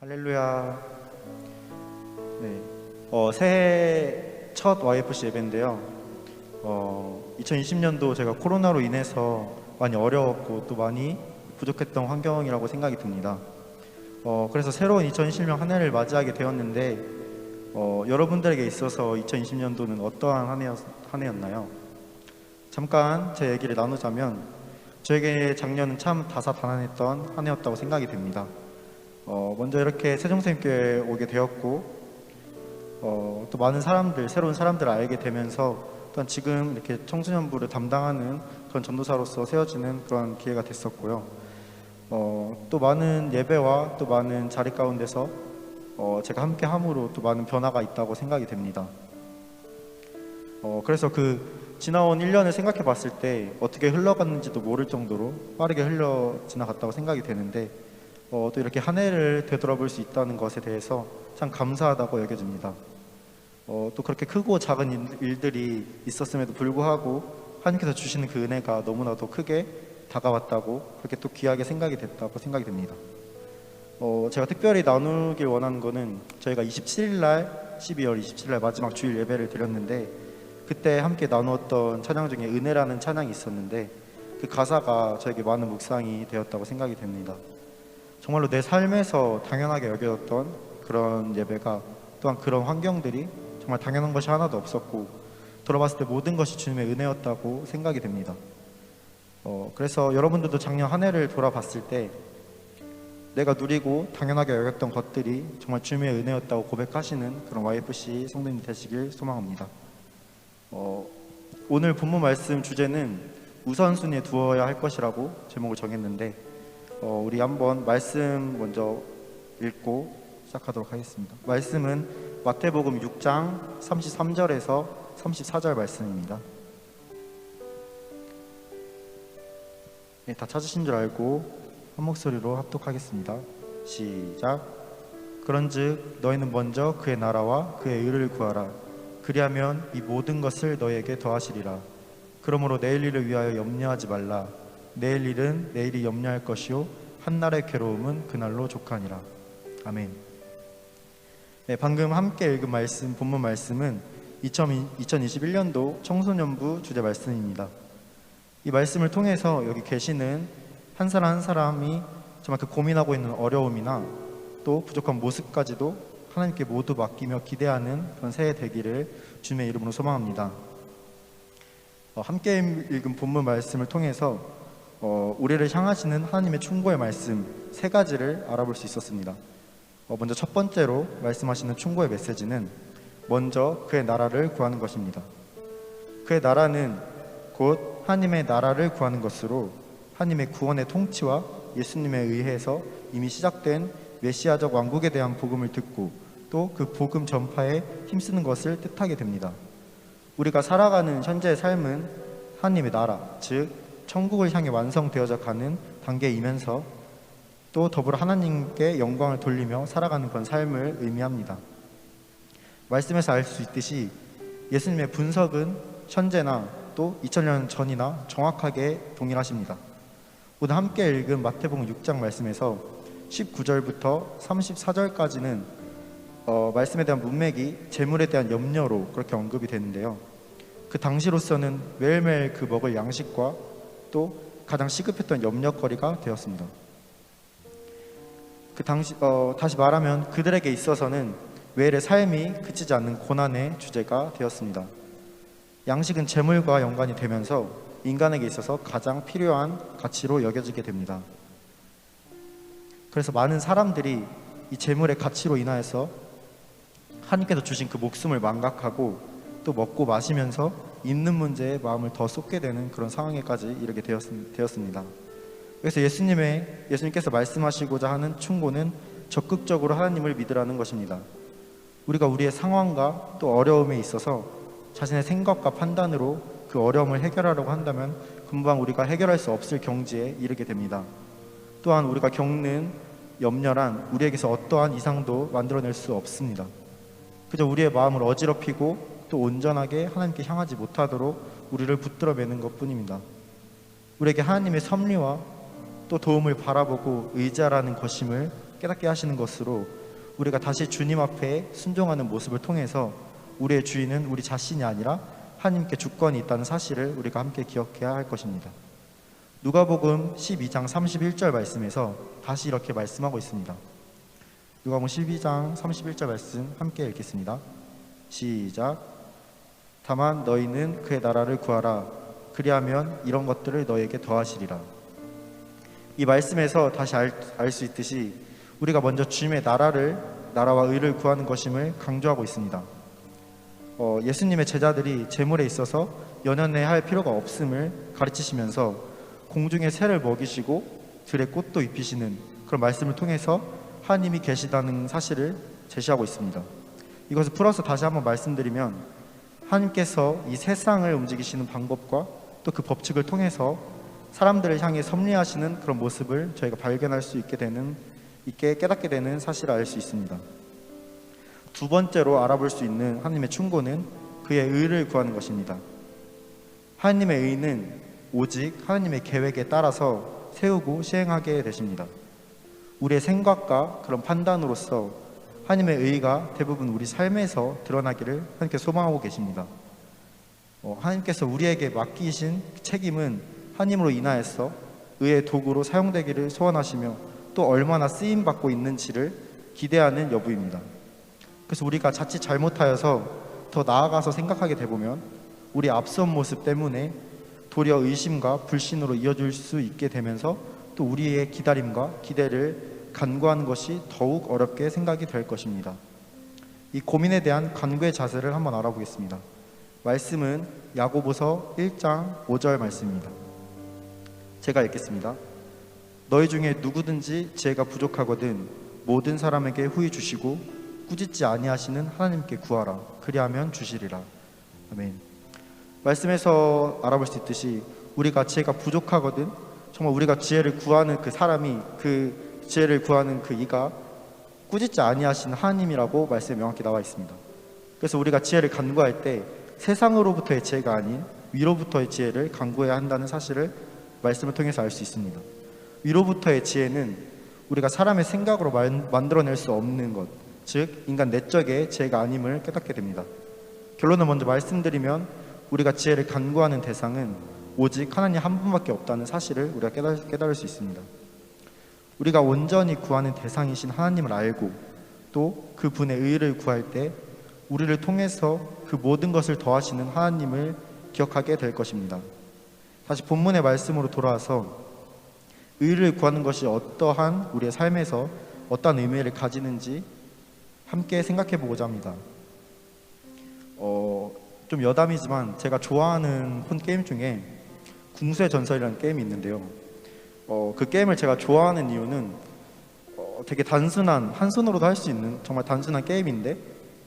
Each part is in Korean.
할렐루야. 네. 어, 새해 첫 YFC 예배인데요. 어, 2020년도 제가 코로나로 인해서 많이 어려웠고 또 많이 부족했던 환경이라고 생각이 듭니다. 어, 그래서 새로운 2020년 한 해를 맞이하게 되었는데 어, 여러분들에게 있어서 2020년도는 어떠한 한, 해였, 한 해였나요? 잠깐 제 얘기를 나누자면 저에게 작년은 참 다사다난했던 한 해였다고 생각이 됩니다. 어, 먼저 이렇게 세종생교회에 오게 되었고 어, 또 많은 사람들, 새로운 사람들을 알게 되면서 또한 지금 이렇게 청소년부를 담당하는 그런 전도사로서 세워지는 그런 기회가 됐었고요. 어, 또 많은 예배와 또 많은 자리 가운데서 어, 제가 함께 함으로 또 많은 변화가 있다고 생각이 됩니다. 어, 그래서 그 지나온 1년을 생각해 봤을 때 어떻게 흘러갔는지도 모를 정도로 빠르게 흘러 지나갔다고 생각이 되는데 어, 또 이렇게 한 해를 되돌아볼 수 있다는 것에 대해서 참 감사하다고 여겨집니다. 어, 또 그렇게 크고 작은 일- 일들이 있었음에도 불구하고 하나님께서 주시는 그 은혜가 너무나도 크게 다가왔다고 그렇게 또 귀하게 생각이 됐다고 생각이 됩니다. 어, 제가 특별히 나누길 원하는 거는 저희가 27일 날 12월 27일 날 마지막 주일 예배를 드렸는데 그때 함께 나누었던 찬양 중에 은혜라는 찬양이 있었는데 그 가사가 저에게 많은 묵상이 되었다고 생각이 됩니다. 정말로 내 삶에서 당연하게 여겨졌던 그런 예배가 또한 그런 환경들이 정말 당연한 것이 하나도 없었고 돌아봤을 때 모든 것이 주님의 은혜였다고 생각이 됩니다. 어, 그래서 여러분들도 작년 한 해를 돌아봤을 때 내가 누리고 당연하게 여겼던 것들이 정말 주님의 은혜였다고 고백하시는 그런 YFC 성도님 되시길 소망합니다. 어, 오늘 본문 말씀 주제는 우선순위에 두어야 할 것이라고 제목을 정했는데 어, 우리 한번 말씀 먼저 읽고 시작하도록 하겠습니다. 말씀은 마태복음 6장 33절에서 34절 말씀입니다. 네, 다 찾으신 줄 알고 한 목소리로 합독하겠습니다. 시작. 그런즉 너희는 먼저 그의 나라와 그의 의를 구하라. 그리하면 이 모든 것을 너희에게 더하시리라. 그러므로 내일 일을 위하여 염려하지 말라. 내일 일은 내일이 염려할 것이요 한날의 괴로움은 그날로 족하니라. 아멘. 네, 방금 함께 읽은 말씀, 본문 말씀은 2021년도 청소년부 주제 말씀입니다. 이 말씀을 통해서 여기 계시는 한 사람 한 사람이 정말 그 고민하고 있는 어려움이나 또 부족한 모습까지도 하나님께 모두 맡기며 기대하는 그런 새해 되기를 주님의 이름으로 소망합니다. 어, 함께 읽은 본문 말씀을 통해서 어, 우리를 향하시는 하나님의 충고의 말씀 세 가지를 알아볼 수 있었습니다. 어, 먼저 첫 번째로 말씀하시는 충고의 메시지는 먼저 그의 나라를 구하는 것입니다. 그의 나라는 곧 하나님의 나라를 구하는 것으로 하나님의 구원의 통치와 예수님에 의해서 이미 시작된 메시아적 왕국에 대한 복음을 듣고 또 그 복음 전파에 힘쓰는 것을 뜻하게 됩니다. 우리가 살아가는 현재의 삶은 하나님의 나라, 즉 천국을 향해 완성되어져 가는 단계이면서 또 더불어 하나님께 영광을 돌리며 살아가는 그런 삶을 의미합니다. 말씀에서 알 수 있듯이 예수님의 분석은 현재나 또 2000년 전이나 정확하게 동일하십니다. 오늘 함께 읽은 마태복음 6장 말씀에서 19절부터 34절까지는 어, 말씀에 대한 문맥이 재물에 대한 염려로 그렇게 언급이 되는데요. 그 당시로서는 매일매일 그 먹을 양식과 또 가장 시급했던 염려거리가 되었습니다. 그 당시 어, 다시 말하면 그들에게 있어서는 매일의 삶이 그치지 않는 고난의 주제가 되었습니다. 양식은 재물과 연관이 되면서 인간에게 있어서 가장 필요한 가치로 여겨지게 됩니다. 그래서 많은 사람들이 이 재물의 가치로 인하여서 하나님께서 주신 그 목숨을 망각하고 또 먹고 마시면서 있는 문제에 마음을 더 쏟게 되는 그런 상황에까지 이르게 되었, 되었습니다. 그래서 예수님의 예수님께서 말씀하시고자 하는 충고는 적극적으로 하나님을 믿으라는 것입니다. 우리가 우리의 상황과 또 어려움에 있어서 자신의 생각과 판단으로 그 어려움을 해결하려고 한다면 금방 우리가 해결할 수 없을 경지에 이르게 됩니다. 또한 우리가 겪는 염려란 우리에게서 어떠한 이상도 만들어낼 수 없습니다. 그저 우리의 마음을 어지럽히고 또 온전하게 하나님께 향하지 못하도록 우리를 붙들어 매는 것 뿐입니다. 우리에게 하나님의 섭리와 또 도움을 바라보고 의지하라는 것임을 깨닫게 하시는 것으로 우리가 다시 주님 앞에 순종하는 모습을 통해서 우리의 주인은 우리 자신이 아니라 하나님께 주권이 있다는 사실을 우리가 함께 기억해야 할 것입니다. 누가복음 12장 31절 말씀에서 다시 이렇게 말씀하고 있습니다. 누가복음 12장 31절 말씀 함께 읽겠습니다. 시작. 다만 너희는 그의 나라를 구하라. 그리하면 이런 것들을 너에게 더하시리라. 이 말씀에서 다시 알 수 있듯이 우리가 먼저 주님의 나라를 나라와 의를 구하는 것임을 강조하고 있습니다. 어, 예수님의 제자들이 재물에 있어서 연연해 할 필요가 없음을 가르치시면서 공중의 새를 먹이시고 들의 꽃도 입히시는 그런 말씀을 통해서 하나님이 계시다는 사실을 제시하고 있습니다. 이것을 풀어서 다시 한번 말씀드리면 하나님께서 이 세상을 움직이시는 방법과 또 그 법칙을 통해서 사람들을 향해 섭리하시는 그런 모습을 저희가 발견할 수 있게 되는 있게 깨닫게 되는 사실을 알 수 있습니다. 두 번째로 알아볼 수 있는 하나님의 충고는 그의 의를 구하는 것입니다. 하나님의 의는 오직 하나님의 계획에 따라서 세우고 시행하게 되십니다. 우리의 생각과 그런 판단으로서 하나님의 의가 대부분 우리 삶에서 드러나기를 하나님께 소망하고 계십니다. 어, 하나님께서 우리에게 맡기신 책임은 하나님으로 인하여서 의의 도구로 사용되기를 소원하시며 또 얼마나 쓰임 받고 있는지를 기대하는 여부입니다. 그래서 우리가 자칫 잘못하여서 더 나아가서 생각하게 되보면 우리 앞선 모습 때문에 도리어 의심과 불신으로 이어질 수 있게 되면서 또 우리의 기다림과 기대를 간구하는 것이 더욱 어렵게 생각이 될 것입니다. 이 고민에 대한 간구의 자세를 한번 알아보겠습니다. 말씀은 야고보서 1장 5절 말씀입니다. 제가 읽겠습니다. 너희 중에 누구든지 지혜가 부족하거든 모든 사람에게 후히 주시고 꾸짖지 아니하시는 하나님께 구하라 그리하면 주시리라. 아멘. 말씀에서 알아볼 수 있듯이 우리가 지혜가 부족하거든 정말 우리가 지혜를 구하는 그 사람이 그 지혜를 구하는 그 이가 꾸짖지 아니하시는 하나님이라고 말씀에 명확히 나와 있습니다. 그래서 우리가 지혜를 간구할 때 세상으로부터의 지혜가 아닌 위로부터의 지혜를 간구해야 한다는 사실을 말씀을 통해서 알 수 있습니다. 위로부터의 지혜는 우리가 사람의 생각으로 만들어낼 수 없는 것, 즉 인간 내적의 지혜가 아님을 깨닫게 됩니다. 결론을 먼저 말씀드리면 우리가 지혜를 간구하는 대상은 오직 하나님 한 분밖에 없다는 사실을 우리가 깨달, 깨달을 수 있습니다. 우리가 온전히 구하는 대상이신 하나님을 알고 또 그분의 의를 구할 때 우리를 통해서 그 모든 것을 더하시는 하나님을 기억하게 될 것입니다. 다시 본문의 말씀으로 돌아와서 의를 구하는 것이 어떠한 우리의 삶에서 어떠한 의미를 가지는지 함께 생각해 보고자 합니다. 어, 좀 여담이지만 제가 좋아하는 폰 게임 중에 궁수의 전설이라는 게임이 있는데요. 어, 그 게임을 제가 좋아하는 이유는 어, 되게 단순한 한 손으로도 할 수 있는 정말 단순한 게임인데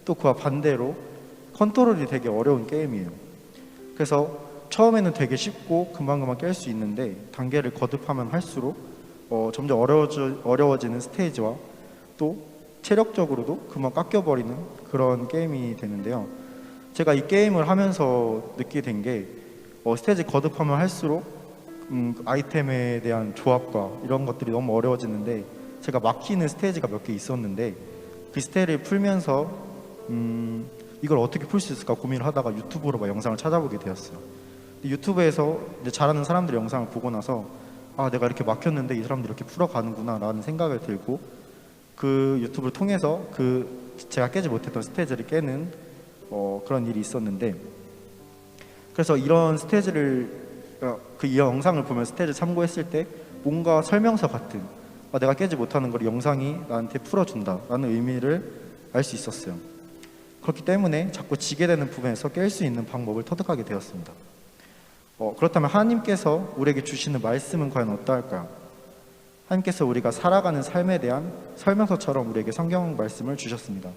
또 그와 반대로 컨트롤이 되게 어려운 게임이에요. 그래서 처음에는 되게 쉽고 금방금방 깰 수 있는데 단계를 거듭하면 할수록 어, 점점 어려워져, 어려워지는 스테이지와 또 체력적으로도 금방 깎여버리는 그런 게임이 되는데요. 제가 이 게임을 하면서 느끼게 된게 어, 스테이지 거듭하면 할수록 음, 아이템에 대한 조합과 이런 것들이 너무 어려워지는데 제가 막히는 스테이지가 몇 개 있었는데 그 스테이지를 풀면서 음, 이걸 어떻게 풀 수 있을까 고민을 하다가 유튜브로 막 영상을 찾아보게 되었어요. 유튜브에서 잘하는 사람들 영상을 보고 나서 아 내가 이렇게 막혔는데 이 사람들이 이렇게 풀어가는구나라는 생각을 들고 그 유튜브를 통해서 그 제가 깨지 못했던 스테이지를 깨는 어, 그런 일이 있었는데 그래서 이런 스테이지를 어, 그 영상을 보면 스테이지 참고했을 때 뭔가 설명서 같은 아, 내가 깨지 못하는 걸 영상이 나한테 풀어준다라는 의미를 알 수 있었어요. 그렇기 때문에 자꾸 지게 되는 부분에서 깰 수 있는 방법을 터득하게 되었습니다. 어, 그렇다면 하나님께서 우리에게 주시는 말씀은 과연 어떠할까요? 하나님께서 우리가 살아가는 삶에 대한 설명서처럼 우리에게 성경 말씀을 주셨습니다.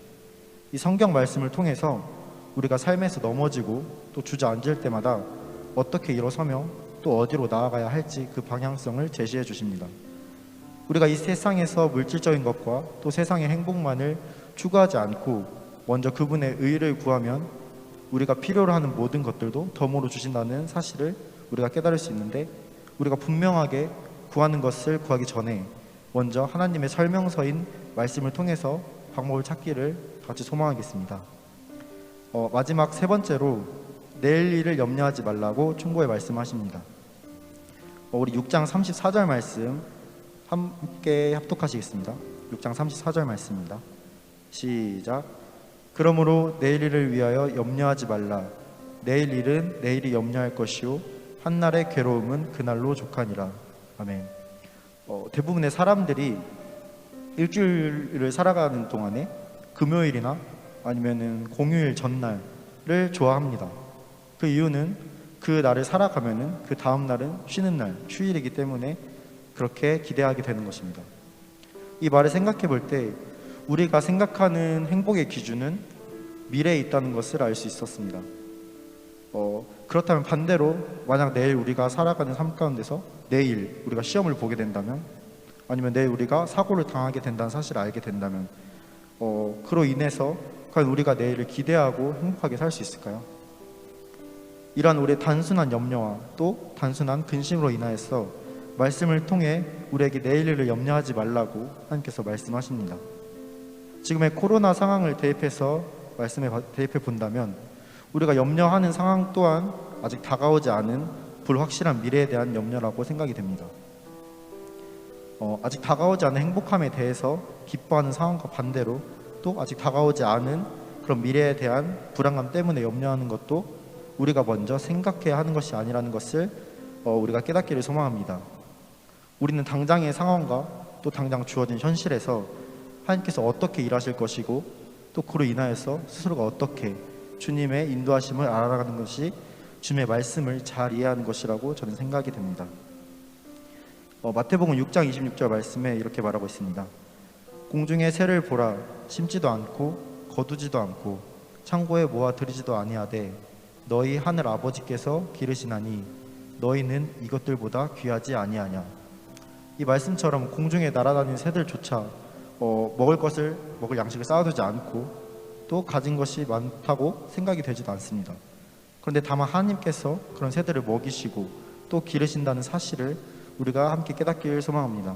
이 성경 말씀을 통해서 우리가 삶에서 넘어지고 또 주저앉을 때마다 어떻게 일어서며 또 어디로 나아가야 할지 그 방향성을 제시해 주십니다. 우리가 이 세상에서 물질적인 것과 또 세상의 행복만을 추구하지 않고 먼저 그분의 의를 구하면 우리가 필요로 하는 모든 것들도 덤으로 주신다는 사실을 우리가 깨달을 수 있는데 우리가 분명하게 구하는 것을 구하기 전에 먼저 하나님의 설명서인 말씀을 통해서 방법을 찾기를 같이 소망하겠습니다. 어, 마지막 세 번째로 내일 일을 염려하지 말라고 충고에 말씀하십니다. 어, 우리 6장 34절 말씀 함께 합독하시겠습니다. 6장 34절 말씀입니다. 시작. 그러므로 내일 일을 위하여 염려하지 말라. 내일 일은 내일이 염려할 것이요 한 날의 괴로움은 그날로 족하니라. 아멘. 어, 대부분의 사람들이 일주일을 살아가는 동안에 금요일이나 아니면은 공휴일 전날을 좋아합니다. 그 이유는 그 날을 살아가면은 그 다음 날은 쉬는 날, 휴일이기 때문에 그렇게 기대하게 되는 것입니다. 이 말을 생각해 볼 때 우리가 생각하는 행복의 기준은 미래에 있다는 것을 알 수 있었습니다. 어, 그렇다면 반대로 만약 내일 우리가 살아가는 삶 가운데서 내일 우리가 시험을 보게 된다면 아니면 내일 우리가 사고를 당하게 된다는 사실을 알게 된다면 어, 그로 인해서 과연 우리가 내일을 기대하고 행복하게 살 수 있을까요? 이러한 우리의 단순한 염려와 또 단순한 근심으로 인하여서 말씀을 통해 우리에게 내일을 염려하지 말라고 하나님께서 말씀하십니다. 지금의 코로나 상황을 대입해서 말씀에 바- 대입해 본다면 우리가 염려하는 상황 또한 아직 다가오지 않은 불확실한 미래에 대한 염려라고 생각이 됩니다. 어, 아직 다가오지 않은 행복함에 대해서 기뻐하는 상황과 반대로 또 아직 다가오지 않은 그런 미래에 대한 불안감 때문에 염려하는 것도 우리가 먼저 생각해야 하는 것이 아니라는 것을 어, 우리가 깨닫기를 소망합니다. 우리는 당장의 상황과 또 당장 주어진 현실에서 하나님께서 어떻게 일하실 것이고 또 그로 인하여서 스스로가 어떻게 주님의 인도하심을 알아가는 것이 주님의 말씀을 잘 이해하는 것이라고 저는 생각이 됩니다. 어, 마태복음 6장 26절 말씀에 이렇게 말하고 있습니다. 공중의 새를 보라 심지도 않고 거두지도 않고 창고에 모아 들이지도 아니하되 너희 하늘 아버지께서 기르시나니 너희는 이것들보다 귀하지 아니하냐. 이 말씀처럼 공중에 날아다니는 새들조차 어, 먹을 것을 먹을 양식을 쌓아두지 않고 또 가진 것이 많다고 생각이 되지도 않습니다. 그런데 다만 하나님께서 그런 새들을 먹이시고 또 기르신다는 사실을 우리가 함께 깨닫기를 소망합니다.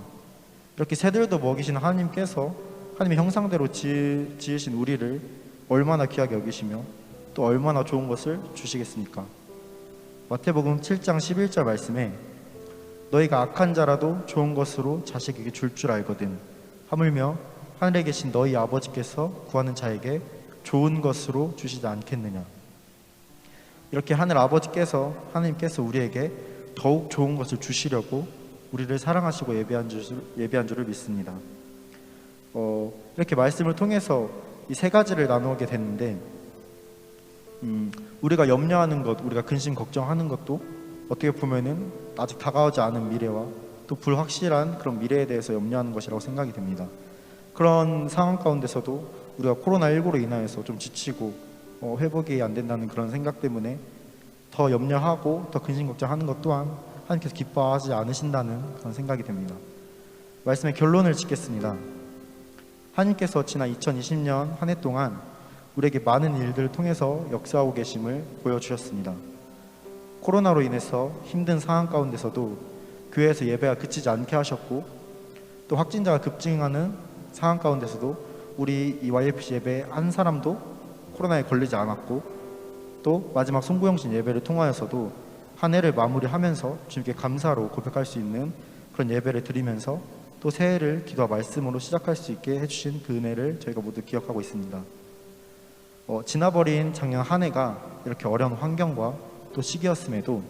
이렇게 새들도 먹이시는 하나님께서 하나님의 형상대로 지, 지으신 우리를 얼마나 귀하게 여기시며 또 얼마나 좋은 것을 주시겠습니까? 마태복음 7장 11절 말씀에 너희가 악한 자라도 좋은 것으로 자식에게 줄줄 알거든 하물며 하늘에 계신 너희 아버지께서 구하는 자에게 좋은 것으로 주시지 않겠느냐 이렇게 하늘 아버지께서 하나님께서 우리에게 더욱 좋은 것을 주시려고 우리를 사랑하시고 예배한 줄 예배한 줄을 믿습니다. 어, 이렇게 말씀을 통해서 이 세 가지를 나누게 됐는데 음, 우리가 염려하는 것, 우리가 근심 걱정하는 것도 어떻게 보면은 아직 다가오지 않은 미래와 또 불확실한 그런 미래에 대해서 염려하는 것이라고 생각이 됩니다. 그런 상황 가운데서도 우리가 코로나19로 인하여서 좀 지치고 어, 회복이 안 된다는 그런 생각 때문에 더 염려하고 더 근심 걱정하는 것 또한 하나님께서 기뻐하지 않으신다는 그런 생각이 됩니다. 말씀의 결론을 짓겠습니다. 하나님께서 지난 2020년 한 해 동안 우리에게 많은 일들을 통해서 역사하고 계심을 보여주셨습니다. 코로나로 인해서 힘든 상황 가운데서도 교회에서 예배가 그치지 않게 하셨고 또 확진자가 급증하는 상황 가운데서도 우리 이 YFC 예배 한 사람도 코로나에 걸리지 않았고 또 마지막 송구영신 예배를 통하여서도 한 해를 마무리하면서 주님께 감사로 고백할 수 있는 그런 예배를 드리면서 또 새해를 기도와 말씀으로 시작할 수 있게 해주신 그 은혜를 저희가 모두 기억하고 있습니다. 어, 지나버린 작년 한 해가 이렇게 어려운 환경과 또 시기였음에도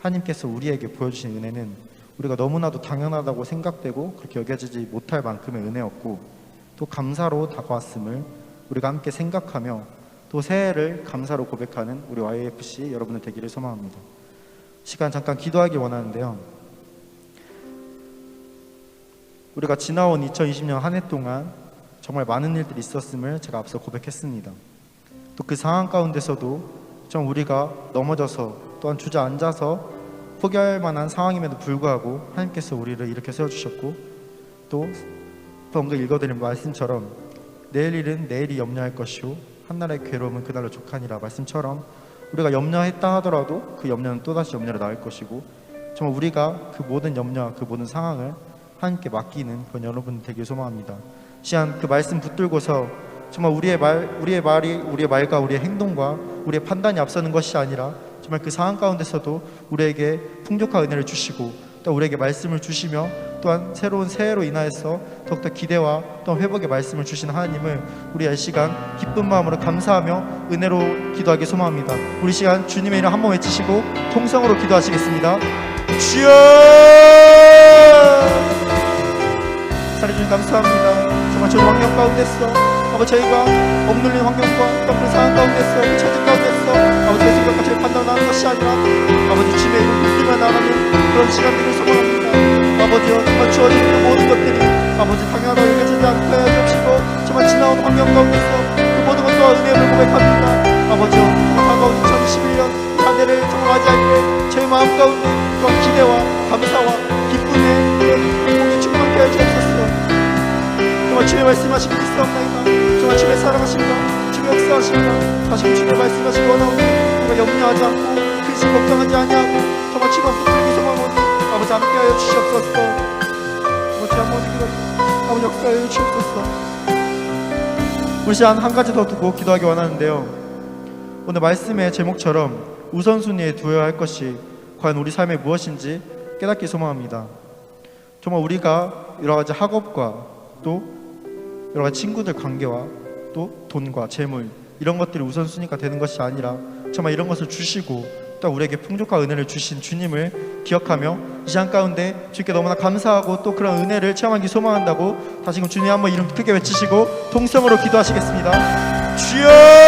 하나님께서 우리에게 보여주신 은혜는 우리가 너무나도 당연하다고 생각되고 그렇게 여겨지지 못할 만큼의 은혜였고 또 감사로 다가왔음을 우리가 함께 생각하며 또 새해를 감사로 고백하는 우리 YFC 여러분들 되기를 소망합니다. 시간 잠깐 기도하기 원하는데요. 우리가 지나온 2020년 한 해 동안 정말 많은 일들이 있었음을 제가 앞서 고백했습니다. 또 그 상황 가운데서도 좀 우리가 넘어져서 또한 주저앉아서 포기할 만한 상황임에도 불구하고 하나님께서 우리를 이렇게 세워주셨고 또 방금 읽어드린 말씀처럼 내일 일은 내일이 염려할 것이요 한날의 괴로움은 그날로 족하니라 말씀처럼 우리가 염려했다 하더라도 그 염려는 또다시 염려로 나올 것이고 정말 우리가 그 모든 염려와 그 모든 상황을 하나님께 맡기는 그런 여러분 되길 소망합니다. 시간 그 말씀 붙들고서 정말 우리의 말, 우리의 말이 우리의 말과 우리의 행동과 우리의 판단이 앞서는 것이 아니라 정말 그 상황 가운데서도 우리에게 풍족한 은혜를 주시고 또 우리에게 말씀을 주시며 또한 새로운 새해로 인하여서 더욱더 기대와 또 회복의 말씀을 주신 하나님을 우리 이 시간 기쁜 마음으로 감사하며 은혜로 기도하기 소망합니다. 우리 시간 주님의 이름 한번 외치시고 통성으로 기도하시겠습니다. 주여! 살해주님 감사합니다. 정말 저희 환경 가운데서 아버지 저희가 억눌린 환경과 또 그런 상황 가운데서 그 처지 가운데서 아버지 의 생각과 저희 판단하는 것이 아니라 아버지 주님의 이름 붙들며 나가는 그런 시간들을 소망합니다. 아버지여 정말 주어지는 모든 것들이 아버지 당연하다고 여겨지지 하여 주시고 정말 지나온 환경 가운데서 그 모든 것과 은혜를 고백합니다. 아버지여 다가온 2021년 한 해를 정말 맞이할 때 저희 마음 가운데 그런 기대와 감사와 그런 행복이 충만케 하여 주옵소서. 정말 주의 말씀하시고 있사옵나이다 정말 주의 사랑하심과 주의 역사하심과 다시 주의 말씀하시기 원하오니 우리가 염려하지 않고 근심 걱정하지 아니하고 정말 주만 붙들기 소망하오니 아버지 함께하여 주시옵소서. 아버지 한번 기도 아버지 역사하여 주시옵소서. 우리 시간 한 가지 더 두고 기도하기 원하는데요. 오늘 말씀의 제목처럼 우선순위에 두어야 할 것이 과연 우리 삶에 무엇인지 깨닫기 소망합니다. 정말 우리가 여러 가지 학업과 또 여러 가지 친구들 관계와 또 돈과 재물 이런 것들이 우선순위가 되는 것이 아니라 정말 이런 것을 주시고 또 우리에게 풍족한 은혜를 주신 주님을 기억하며 이 시간 가운데 주께 너무나 감사하고 또 그런 은혜를 체험하기 소망한다고 다시금 주님 한번 이름 크게 외치시고 통성으로 기도하시겠습니다. 주여